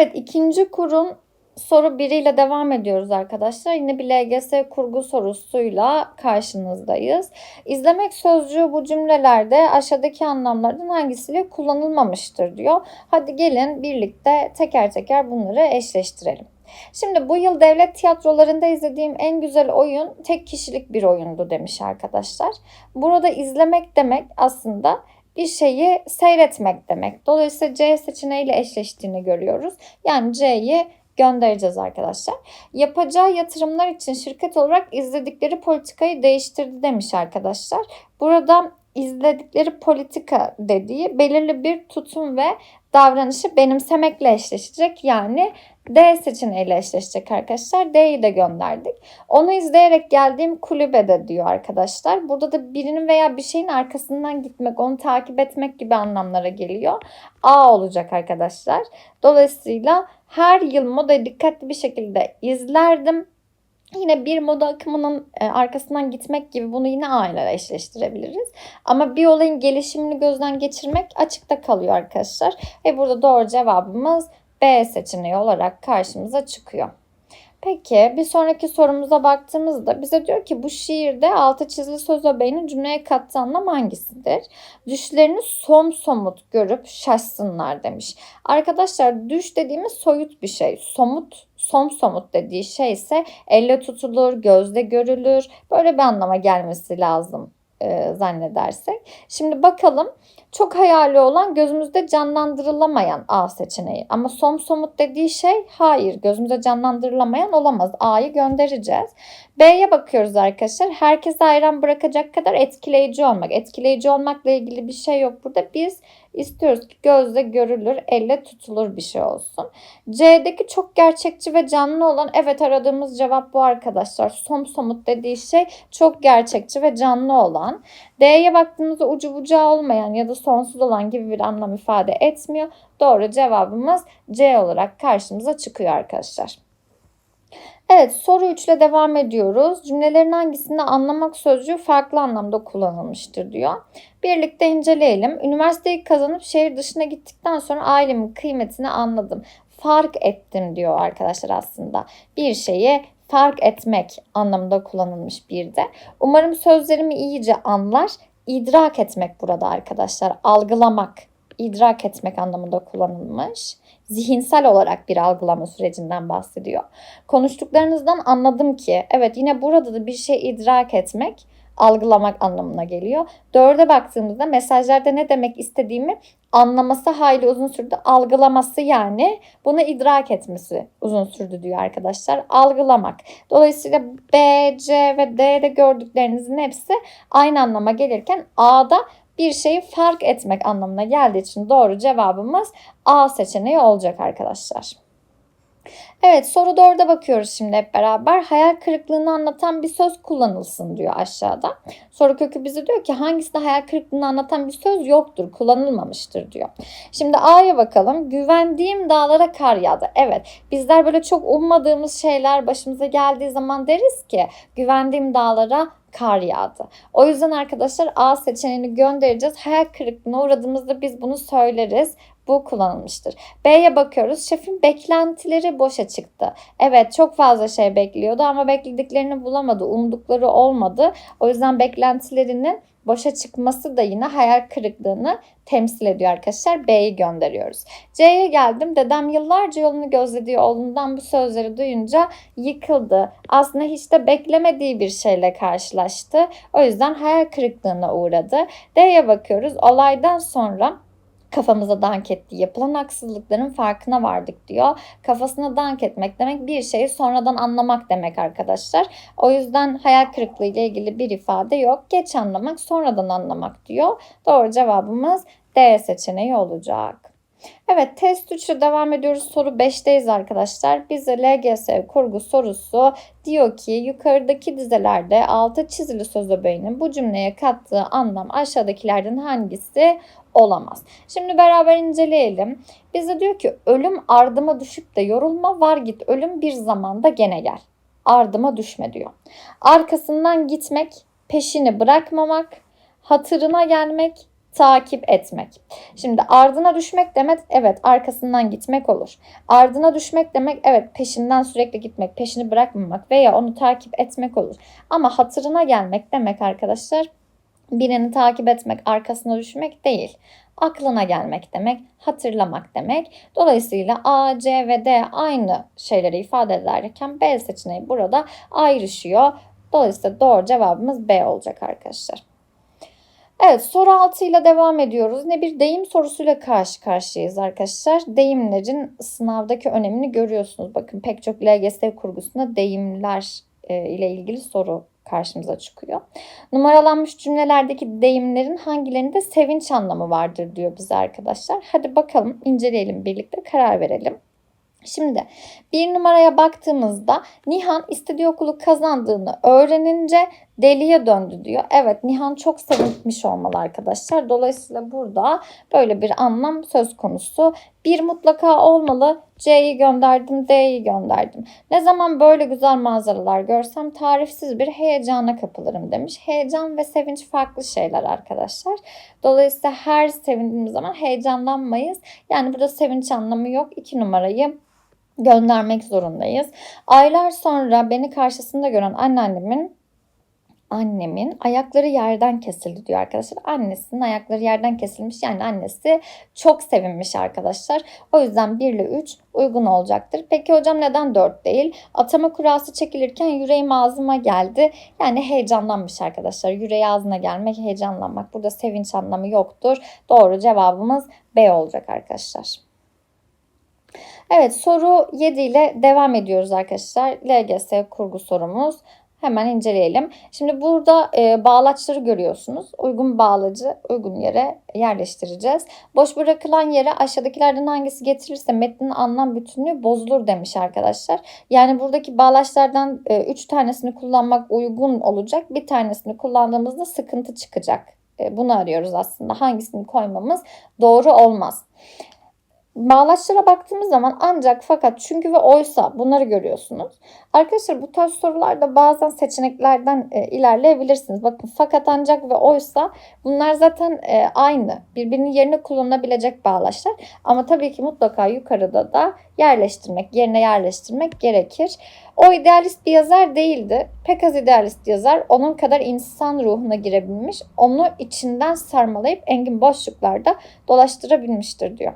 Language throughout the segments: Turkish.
Evet ikinci kurun soru biriyle devam ediyoruz arkadaşlar. Yine bir LGS kurgu sorusuyla karşınızdayız. İzlemek sözcüğü bu cümlelerde aşağıdaki anlamlardan hangisiyle kullanılmamıştır diyor. Hadi gelin birlikte teker teker bunları eşleştirelim. Şimdi bu yıl devlet tiyatrolarında izlediğim en güzel oyun tek kişilik bir oyundu demiş arkadaşlar. Burada izlemek demek aslında bir şeyi seyretmek demek. Dolayısıyla C seçeneğiyle eşleştiğini görüyoruz. Yani C'yi göndereceğiz arkadaşlar. Yapacağı yatırımlar için şirket olarak izledikleri politikayı değiştirdi demiş arkadaşlar. Burada izledikleri politika dediği belirli bir tutum ve davranışı benimsemekle eşleşecek. Yani D seçeneğiyle eşleşecek arkadaşlar. D'yi de gönderdik. Onu izleyerek geldiğim kulübede diyor arkadaşlar. Burada da birinin veya bir şeyin arkasından gitmek, onu takip etmek gibi anlamlara geliyor. A olacak arkadaşlar. Dolayısıyla her yıl modayı dikkatli bir şekilde izlerdim. Yine bir moda akımının e, arkasından gitmek gibi bunu yine A ile eşleştirebiliriz. Ama bir olayın gelişimini gözden geçirmek açıkta kalıyor arkadaşlar. Ve burada doğru cevabımız B seçeneği olarak karşımıza çıkıyor. Peki bir sonraki sorumuza baktığımızda bize diyor ki bu şiirde altı çizili söz öbeğinin cümleye kattığı anlam hangisidir? Düşlerini som somut görüp şaşsınlar demiş. Arkadaşlar düş dediğimiz soyut bir şey. Somut, som somut dediği şey ise elle tutulur, gözde görülür. Böyle bir anlama gelmesi lazım e, zannedersek. Şimdi bakalım çok hayali olan gözümüzde canlandırılamayan A seçeneği. Ama som somut dediği şey hayır gözümüzde canlandırılamayan olamaz. A'yı göndereceğiz. B'ye bakıyoruz arkadaşlar. Herkese hayran bırakacak kadar etkileyici olmak. Etkileyici olmakla ilgili bir şey yok burada. Biz istiyoruz ki gözle görülür, elle tutulur bir şey olsun. C'deki çok gerçekçi ve canlı olan evet aradığımız cevap bu arkadaşlar. Som somut dediği şey çok gerçekçi ve canlı olan. D'ye baktığımızda ucu bucağı olmayan ya da sonsuz olan gibi bir anlam ifade etmiyor. Doğru cevabımız C olarak karşımıza çıkıyor arkadaşlar. Evet soru 3 ile devam ediyoruz. Cümlelerin hangisinde anlamak sözcüğü farklı anlamda kullanılmıştır diyor. Birlikte inceleyelim. Üniversiteyi kazanıp şehir dışına gittikten sonra ailemin kıymetini anladım. Fark ettim diyor arkadaşlar aslında. Bir şeyi fark etmek anlamında kullanılmış bir de. Umarım sözlerimi iyice anlar. İdrak etmek burada arkadaşlar. Algılamak, idrak etmek anlamında kullanılmış zihinsel olarak bir algılama sürecinden bahsediyor. Konuştuklarınızdan anladım ki evet yine burada da bir şey idrak etmek algılamak anlamına geliyor. Dörde baktığımızda mesajlarda ne demek istediğimi anlaması hayli uzun sürdü. Algılaması yani bunu idrak etmesi uzun sürdü diyor arkadaşlar. Algılamak. Dolayısıyla B, C ve D'de gördüklerinizin hepsi aynı anlama gelirken A'da bir şeyi fark etmek anlamına geldiği için doğru cevabımız A seçeneği olacak arkadaşlar. Evet soru 4'e bakıyoruz şimdi hep beraber. Hayal kırıklığını anlatan bir söz kullanılsın diyor aşağıda. Soru kökü bize diyor ki hangisinde hayal kırıklığını anlatan bir söz yoktur, kullanılmamıştır diyor. Şimdi A'ya bakalım. Güvendiğim dağlara kar yağdı. Evet bizler böyle çok ummadığımız şeyler başımıza geldiği zaman deriz ki güvendiğim dağlara kar yağdı. O yüzden arkadaşlar A seçeneğini göndereceğiz. Hayal kırıklığına uğradığımızda biz bunu söyleriz. Bu kullanılmıştır. B'ye bakıyoruz. Şefin beklentileri boşa çıktı. Evet çok fazla şey bekliyordu ama beklediklerini bulamadı. Umdukları olmadı. O yüzden beklentilerinin boşa çıkması da yine hayal kırıklığını temsil ediyor arkadaşlar. B'yi gönderiyoruz. C'ye geldim. Dedem yıllarca yolunu gözlediği oğlundan bu sözleri duyunca yıkıldı. Aslında hiç de beklemediği bir şeyle karşılaştı. O yüzden hayal kırıklığına uğradı. D'ye bakıyoruz. Olaydan sonra kafamıza dank ettiği yapılan haksızlıkların farkına vardık diyor. Kafasına dank etmek demek bir şeyi sonradan anlamak demek arkadaşlar. O yüzden hayal kırıklığı ile ilgili bir ifade yok. Geç anlamak, sonradan anlamak diyor. Doğru cevabımız D seçeneği olacak. Evet test 3 ile devam ediyoruz. Soru 5'teyiz arkadaşlar. Bize LGS kurgu sorusu diyor ki yukarıdaki dizelerde altı çizili söz öbeğinin bu cümleye kattığı anlam aşağıdakilerden hangisi olamaz. Şimdi beraber inceleyelim. Bize diyor ki ölüm ardıma düşüp de yorulma var git ölüm bir zamanda gene gel. Ardıma düşme diyor. Arkasından gitmek, peşini bırakmamak, hatırına gelmek, takip etmek. Şimdi ardına düşmek demek evet arkasından gitmek olur. Ardına düşmek demek evet peşinden sürekli gitmek, peşini bırakmamak veya onu takip etmek olur. Ama hatırına gelmek demek arkadaşlar birini takip etmek, arkasına düşmek değil. Aklına gelmek demek, hatırlamak demek. Dolayısıyla A, C ve D aynı şeyleri ifade ederken B seçeneği burada ayrışıyor. Dolayısıyla doğru cevabımız B olacak arkadaşlar. Evet soru 6 ile devam ediyoruz. Ne bir deyim sorusuyla karşı karşıyayız arkadaşlar. Deyimlerin sınavdaki önemini görüyorsunuz. Bakın pek çok LGS kurgusunda deyimler e, ile ilgili soru karşımıza çıkıyor. Numaralanmış cümlelerdeki deyimlerin hangilerinde sevinç anlamı vardır diyor bize arkadaşlar. Hadi bakalım inceleyelim birlikte karar verelim. Şimdi bir numaraya baktığımızda Nihan istediği okulu kazandığını öğrenince deliye döndü diyor. Evet Nihan çok sevinmiş olmalı arkadaşlar. Dolayısıyla burada böyle bir anlam söz konusu. Bir mutlaka olmalı. C'yi gönderdim, D'yi gönderdim. Ne zaman böyle güzel manzaralar görsem tarifsiz bir heyecana kapılırım demiş. Heyecan ve sevinç farklı şeyler arkadaşlar. Dolayısıyla her sevindiğimiz zaman heyecanlanmayız. Yani burada sevinç anlamı yok. İki numarayı göndermek zorundayız. Aylar sonra beni karşısında gören anneannemin annemin ayakları yerden kesildi diyor arkadaşlar. Annesinin ayakları yerden kesilmiş yani annesi çok sevinmiş arkadaşlar. O yüzden 1 ile 3 uygun olacaktır. Peki hocam neden 4 değil? Atama kurası çekilirken yüreğim ağzıma geldi. Yani heyecanlanmış arkadaşlar. Yüreği ağzına gelmek, heyecanlanmak. Burada sevinç anlamı yoktur. Doğru cevabımız B olacak arkadaşlar. Evet soru 7 ile devam ediyoruz arkadaşlar. LGS kurgu sorumuz. Hemen inceleyelim. Şimdi burada e, bağlaçları görüyorsunuz. Uygun bağlacı uygun yere yerleştireceğiz. Boş bırakılan yere aşağıdakilerden hangisi getirirse metnin anlam bütünlüğü bozulur demiş arkadaşlar. Yani buradaki bağlaçlardan 3 e, tanesini kullanmak uygun olacak. Bir tanesini kullandığımızda sıkıntı çıkacak. E, bunu arıyoruz aslında. Hangisini koymamız doğru olmaz. Bağlaçlara baktığımız zaman ancak fakat çünkü ve oysa bunları görüyorsunuz. Arkadaşlar bu tarz sorularda bazen seçeneklerden e, ilerleyebilirsiniz. Bakın fakat ancak ve oysa bunlar zaten e, aynı. Birbirinin yerine kullanılabilecek bağlaçlar. Ama tabii ki mutlaka yukarıda da yerleştirmek, yerine yerleştirmek gerekir. O idealist bir yazar değildi. Pek az idealist yazar onun kadar insan ruhuna girebilmiş. Onu içinden sarmalayıp engin boşluklarda dolaştırabilmiştir diyor.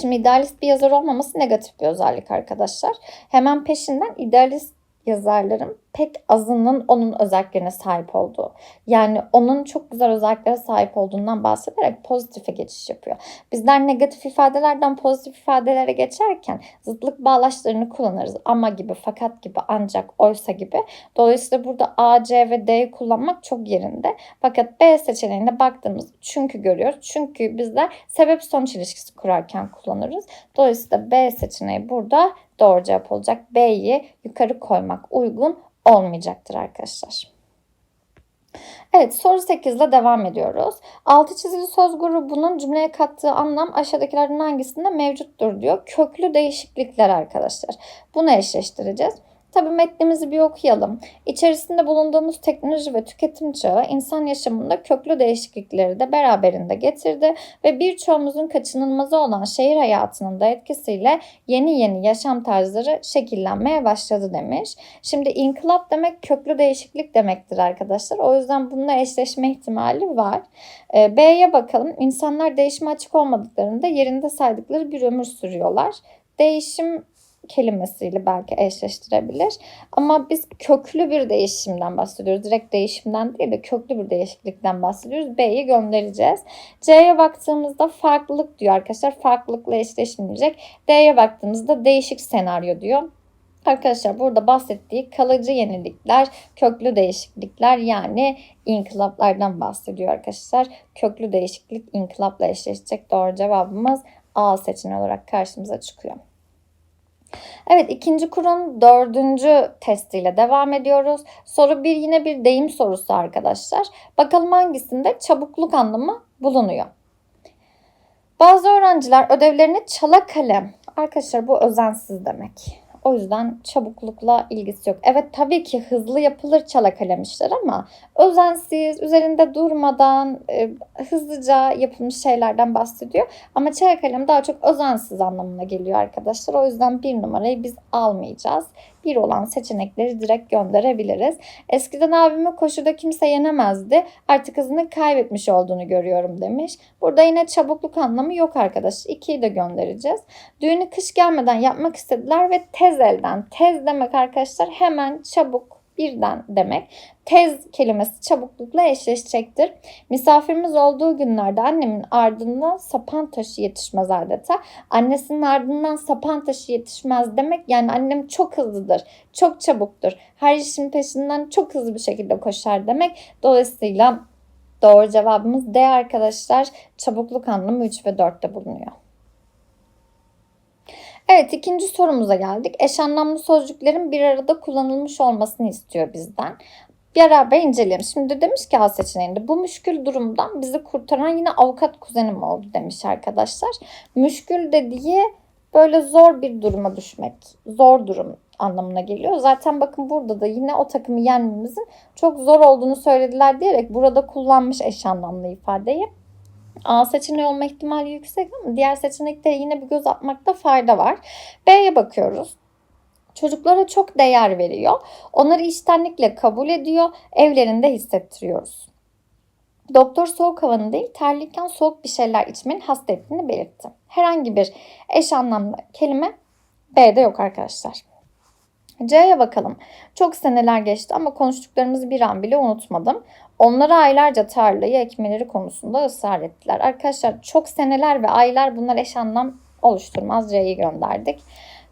Şimdi idealist bir yazar olmaması negatif bir özellik arkadaşlar. Hemen peşinden idealist yazarların pek azının onun özelliklerine sahip olduğu. Yani onun çok güzel özelliklere sahip olduğundan bahsederek pozitife geçiş yapıyor. Bizler negatif ifadelerden pozitif ifadelere geçerken zıtlık bağlaçlarını kullanırız. Ama gibi, fakat gibi, ancak, oysa gibi. Dolayısıyla burada A, C ve D'yi kullanmak çok yerinde. Fakat B seçeneğine baktığımız çünkü görüyoruz. Çünkü bizler sebep sonuç ilişkisi kurarken kullanırız. Dolayısıyla B seçeneği burada doğru cevap olacak. B'yi yukarı koymak uygun olmayacaktır arkadaşlar. Evet soru 8 ile devam ediyoruz. Altı çizili söz grubunun cümleye kattığı anlam aşağıdakilerden hangisinde mevcuttur diyor. Köklü değişiklikler arkadaşlar. Bunu eşleştireceğiz. Tabi metnimizi bir okuyalım. İçerisinde bulunduğumuz teknoloji ve tüketim çağı insan yaşamında köklü değişiklikleri de beraberinde getirdi ve birçoğumuzun kaçınılmazı olan şehir hayatının da etkisiyle yeni yeni yaşam tarzları şekillenmeye başladı demiş. Şimdi inkılap demek köklü değişiklik demektir arkadaşlar. O yüzden bununla eşleşme ihtimali var. Ee, B'ye bakalım. İnsanlar değişime açık olmadıklarında yerinde saydıkları bir ömür sürüyorlar. Değişim kelimesiyle belki eşleştirebilir. Ama biz köklü bir değişimden bahsediyoruz. Direkt değişimden değil de köklü bir değişiklikten bahsediyoruz. B'yi göndereceğiz. C'ye baktığımızda farklılık diyor arkadaşlar. Farklılıkla eşleşmeyecek. D'ye baktığımızda değişik senaryo diyor. Arkadaşlar burada bahsettiği kalıcı yenilikler, köklü değişiklikler yani inkılaplardan bahsediyor arkadaşlar. Köklü değişiklik inkılapla eşleşecek doğru cevabımız A seçeneği olarak karşımıza çıkıyor. Evet ikinci kurun dördüncü testiyle devam ediyoruz. Soru bir yine bir deyim sorusu arkadaşlar. Bakalım hangisinde çabukluk anlamı bulunuyor. Bazı öğrenciler ödevlerini çala kalem. Arkadaşlar bu özensiz demek. O yüzden çabuklukla ilgisi yok. Evet tabii ki hızlı yapılır çala kalem işler ama özensiz, üzerinde durmadan, e, hızlıca yapılmış şeylerden bahsediyor. Ama çala kalem daha çok özensiz anlamına geliyor arkadaşlar. O yüzden bir numarayı biz almayacağız. Bir olan seçenekleri direkt gönderebiliriz. Eskiden abime koşuda kimse yenemezdi. Artık hızını kaybetmiş olduğunu görüyorum demiş. Burada yine çabukluk anlamı yok arkadaş. İkiyi de göndereceğiz. Düğünü kış gelmeden yapmak istediler ve tez elden. Tez demek arkadaşlar hemen çabuk birden demek. Tez kelimesi çabuklukla eşleşecektir. Misafirimiz olduğu günlerde annemin ardından sapan taşı yetişmez adeta. Annesinin ardından sapan taşı yetişmez demek yani annem çok hızlıdır, çok çabuktur. Her işin peşinden çok hızlı bir şekilde koşar demek. Dolayısıyla doğru cevabımız D arkadaşlar. Çabukluk anlamı 3 ve 4'te bulunuyor. Evet ikinci sorumuza geldik. Eş anlamlı sözcüklerin bir arada kullanılmış olmasını istiyor bizden. Beraber inceleyelim. Şimdi demiş ki A seçeneğinde bu müşkül durumdan bizi kurtaran yine avukat kuzenim oldu demiş arkadaşlar. Müşkül dediği böyle zor bir duruma düşmek, zor durum anlamına geliyor. Zaten bakın burada da yine o takımı yenmemizin çok zor olduğunu söylediler diyerek burada kullanmış eş anlamlı ifadeyi. A seçeneği olma ihtimali yüksek ama diğer seçenekte yine bir göz atmakta fayda var. B'ye bakıyoruz. Çocuklara çok değer veriyor. Onları içtenlikle kabul ediyor. Evlerinde hissettiriyoruz. Doktor soğuk havanın değil terliyken soğuk bir şeyler içmenin hasta ettiğini belirtti. Herhangi bir eş anlamlı kelime B'de yok arkadaşlar. C'ye bakalım. Çok seneler geçti ama konuştuklarımızı bir an bile unutmadım. Onlara aylarca tarlayı ekmeleri konusunda ısrar ettiler. Arkadaşlar çok seneler ve aylar bunlar eş anlam oluşturmaz. C'yi gönderdik.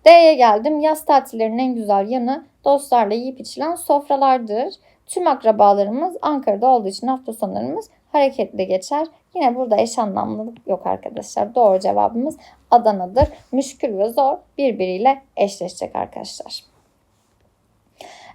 D'ye geldim. Yaz tatillerinin en güzel yanı dostlarla yiyip içilen sofralardır. Tüm akrabalarımız Ankara'da olduğu için hafta sonlarımız hareketli geçer. Yine burada eş anlamlılık yok arkadaşlar. Doğru cevabımız Adana'dır. Müşkül ve zor birbiriyle eşleşecek arkadaşlar.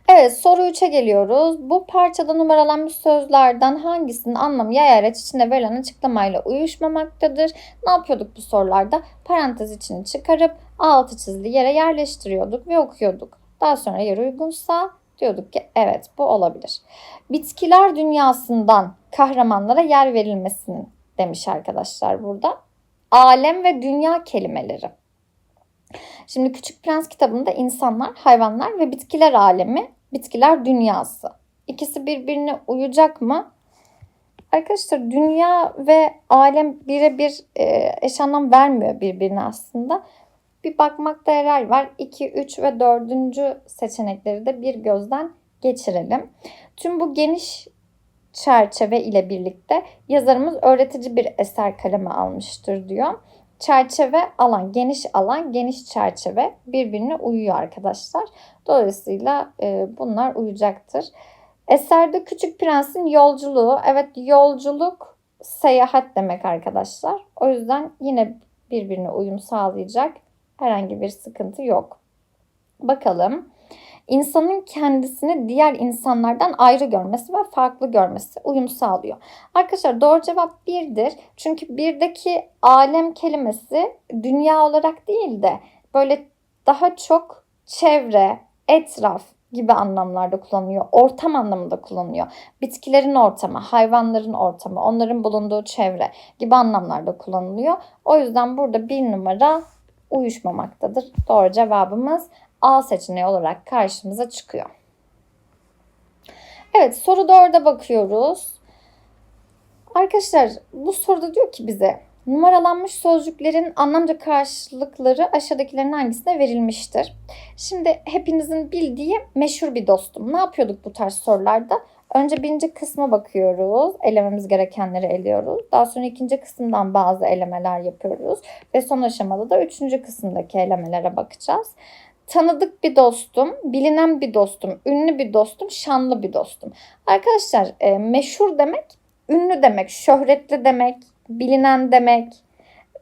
Evet soru 3'e geliyoruz. Bu parçada numaralanmış sözlerden hangisinin anlamı yayarak içinde verilen açıklamayla uyuşmamaktadır? Ne yapıyorduk bu sorularda? Parantez içini çıkarıp altı çizili yere yerleştiriyorduk ve okuyorduk. Daha sonra yer uygunsa diyorduk ki evet bu olabilir. Bitkiler dünyasından kahramanlara yer verilmesinin demiş arkadaşlar burada. Alem ve dünya kelimeleri. Şimdi Küçük Prens kitabında insanlar, hayvanlar ve bitkiler alemi bitkiler dünyası. İkisi birbirine uyacak mı? Arkadaşlar dünya ve alem birebir e, eş anlam vermiyor birbirine aslında. Bir bakmakta yarar var. 2, 3 ve 4. seçenekleri de bir gözden geçirelim. Tüm bu geniş çerçeve ile birlikte yazarımız öğretici bir eser kaleme almıştır diyor. Çerçeve alan, geniş alan, geniş çerçeve birbirine uyuyor arkadaşlar. Dolayısıyla e, bunlar uyacaktır. Eserde Küçük Prens'in yolculuğu, evet yolculuk seyahat demek arkadaşlar. O yüzden yine birbirine uyum sağlayacak herhangi bir sıkıntı yok. Bakalım. İnsanın kendisini diğer insanlardan ayrı görmesi ve farklı görmesi uyum sağlıyor. Arkadaşlar doğru cevap birdir. Çünkü birdeki alem kelimesi dünya olarak değil de böyle daha çok çevre, etraf gibi anlamlarda kullanılıyor. Ortam anlamında kullanılıyor. Bitkilerin ortamı, hayvanların ortamı, onların bulunduğu çevre gibi anlamlarda kullanılıyor. O yüzden burada bir numara uyuşmamaktadır. Doğru cevabımız A seçeneği olarak karşımıza çıkıyor. Evet soru 4'e bakıyoruz. Arkadaşlar bu soruda diyor ki bize numaralanmış sözcüklerin anlamca karşılıkları aşağıdakilerin hangisine verilmiştir? Şimdi hepinizin bildiği meşhur bir dostum. Ne yapıyorduk bu tarz sorularda? Önce birinci kısma bakıyoruz. Elememiz gerekenleri eliyoruz. Daha sonra ikinci kısımdan bazı elemeler yapıyoruz. Ve son aşamada da üçüncü kısımdaki elemelere bakacağız tanıdık bir dostum, bilinen bir dostum, ünlü bir dostum, şanlı bir dostum. Arkadaşlar e, meşhur demek, ünlü demek, şöhretli demek, bilinen demek.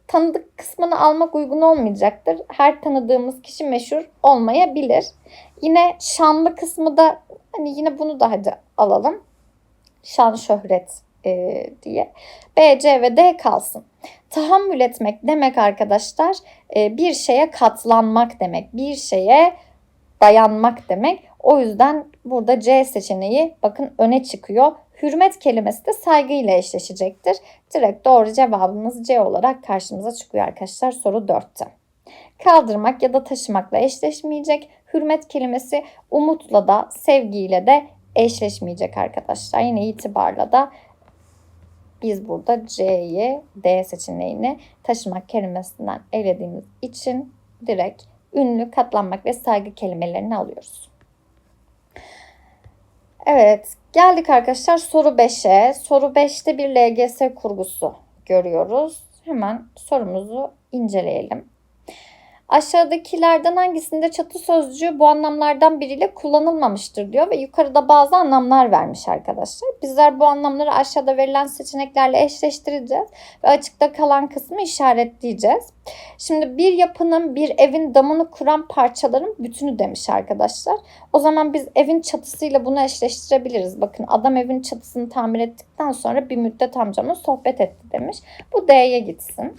Tanıdık kısmını almak uygun olmayacaktır. Her tanıdığımız kişi meşhur olmayabilir. Yine şanlı kısmı da hani yine bunu da hadi alalım. Şan şöhret e, diye. B, C ve D kalsın. Tahammül etmek demek arkadaşlar e, bir şeye katlanmak demek. Bir şeye dayanmak demek. O yüzden burada C seçeneği bakın öne çıkıyor. Hürmet kelimesi de saygıyla eşleşecektir. Direkt doğru cevabımız C olarak karşımıza çıkıyor arkadaşlar soru 4'te. Kaldırmak ya da taşımakla eşleşmeyecek. Hürmet kelimesi umutla da sevgiyle de eşleşmeyecek arkadaşlar. Yine itibarla da biz burada C'yi D seçeneğini taşımak kelimesinden elediğimiz için direkt ünlü, katlanmak ve saygı kelimelerini alıyoruz. Evet, geldik arkadaşlar soru 5'e. Soru 5'te bir LGS kurgusu görüyoruz. Hemen sorumuzu inceleyelim. Aşağıdakilerden hangisinde çatı sözcüğü bu anlamlardan biriyle kullanılmamıştır diyor ve yukarıda bazı anlamlar vermiş arkadaşlar. Bizler bu anlamları aşağıda verilen seçeneklerle eşleştireceğiz ve açıkta kalan kısmı işaretleyeceğiz. Şimdi bir yapının, bir evin damını kuran parçaların bütünü demiş arkadaşlar. O zaman biz evin çatısıyla bunu eşleştirebiliriz. Bakın adam evin çatısını tamir ettikten sonra bir müddet amcamla sohbet etti demiş. Bu D'ye gitsin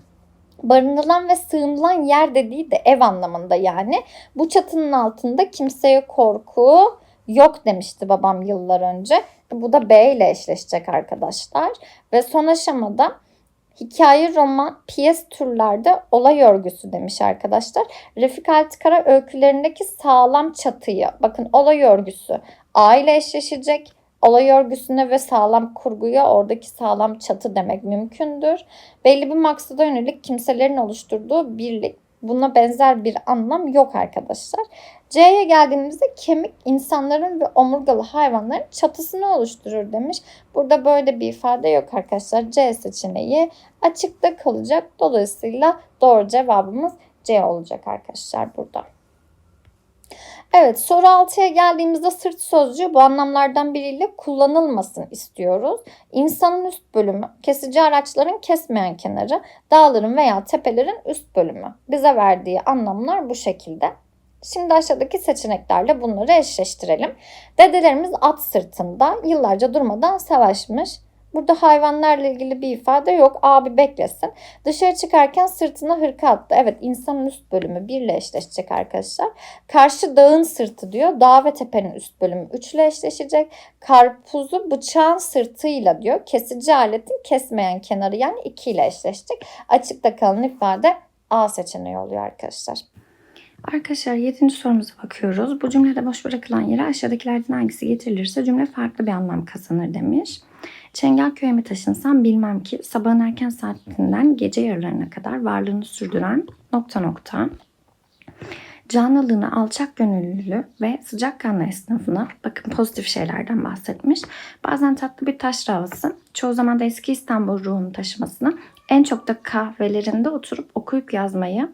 barınılan ve sığınılan yer dediği de ev anlamında yani. Bu çatının altında kimseye korku yok demişti babam yıllar önce. Bu da B ile eşleşecek arkadaşlar. Ve son aşamada hikaye, roman, piyes türlerde olay örgüsü demiş arkadaşlar. Refik Altıkara öykülerindeki sağlam çatıyı, bakın olay örgüsü A ile eşleşecek. Olay örgüsüne ve sağlam kurguya oradaki sağlam çatı demek mümkündür. Belli bir maksada yönelik kimselerin oluşturduğu birlik. Buna benzer bir anlam yok arkadaşlar. C'ye geldiğimizde kemik insanların ve omurgalı hayvanların çatısını oluşturur demiş. Burada böyle bir ifade yok arkadaşlar. C seçeneği açıkta kalacak. Dolayısıyla doğru cevabımız C olacak arkadaşlar burada. Evet soru 6'ya geldiğimizde sırt sözcüğü bu anlamlardan biriyle kullanılmasın istiyoruz. İnsanın üst bölümü, kesici araçların kesmeyen kenarı, dağların veya tepelerin üst bölümü. Bize verdiği anlamlar bu şekilde. Şimdi aşağıdaki seçeneklerle bunları eşleştirelim. Dedelerimiz at sırtında yıllarca durmadan savaşmış. Burada hayvanlarla ilgili bir ifade yok. Abi beklesin. Dışarı çıkarken sırtına hırka attı. Evet insanın üst bölümü birle eşleşecek arkadaşlar. Karşı dağın sırtı diyor. Dağ ve tepenin üst bölümü üçle eşleşecek. Karpuzu bıçağın sırtıyla diyor. Kesici aletin kesmeyen kenarı yani iki ile eşleşecek. Açıkta kalan ifade A seçeneği oluyor arkadaşlar. Arkadaşlar 7. sorumuza bakıyoruz. Bu cümlede boş bırakılan yere aşağıdakilerden hangisi getirilirse cümle farklı bir anlam kazanır demiş. Çengelköy'e mi taşınsam bilmem ki sabahın erken saatinden gece yarılarına kadar varlığını sürdüren nokta nokta. Canlılığını alçak gönüllülü ve sıcakkanlı esnafına bakın pozitif şeylerden bahsetmiş. Bazen tatlı bir taş havası, çoğu zaman da eski İstanbul ruhunu taşımasına, en çok da kahvelerinde oturup okuyup yazmayı,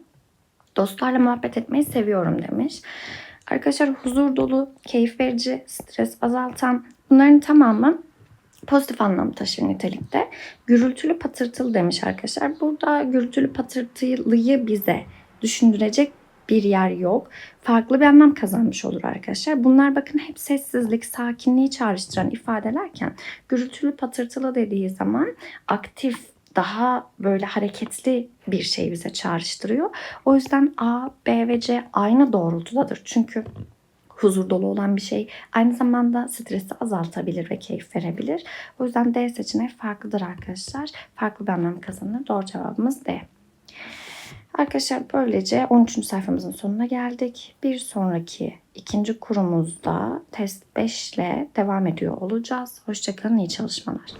dostlarla muhabbet etmeyi seviyorum demiş. Arkadaşlar huzur dolu, keyif verici, stres azaltan bunların tamamı pozitif anlam taşır nitelikte. Gürültülü patırtılı demiş arkadaşlar. Burada gürültülü patırtılıyı bize düşündürecek bir yer yok. Farklı bir anlam kazanmış olur arkadaşlar. Bunlar bakın hep sessizlik, sakinliği çağrıştıran ifadelerken gürültülü patırtılı dediği zaman aktif, daha böyle hareketli bir şey bize çağrıştırıyor. O yüzden A, B ve C aynı doğrultudadır. Çünkü huzur dolu olan bir şey aynı zamanda stresi azaltabilir ve keyif verebilir. O yüzden D seçeneği farklıdır arkadaşlar. Farklı bir anlam kazanır. Doğru cevabımız D. Arkadaşlar böylece 13. sayfamızın sonuna geldik. Bir sonraki ikinci kurumuzda test 5 ile devam ediyor olacağız. Hoşçakalın, iyi çalışmalar.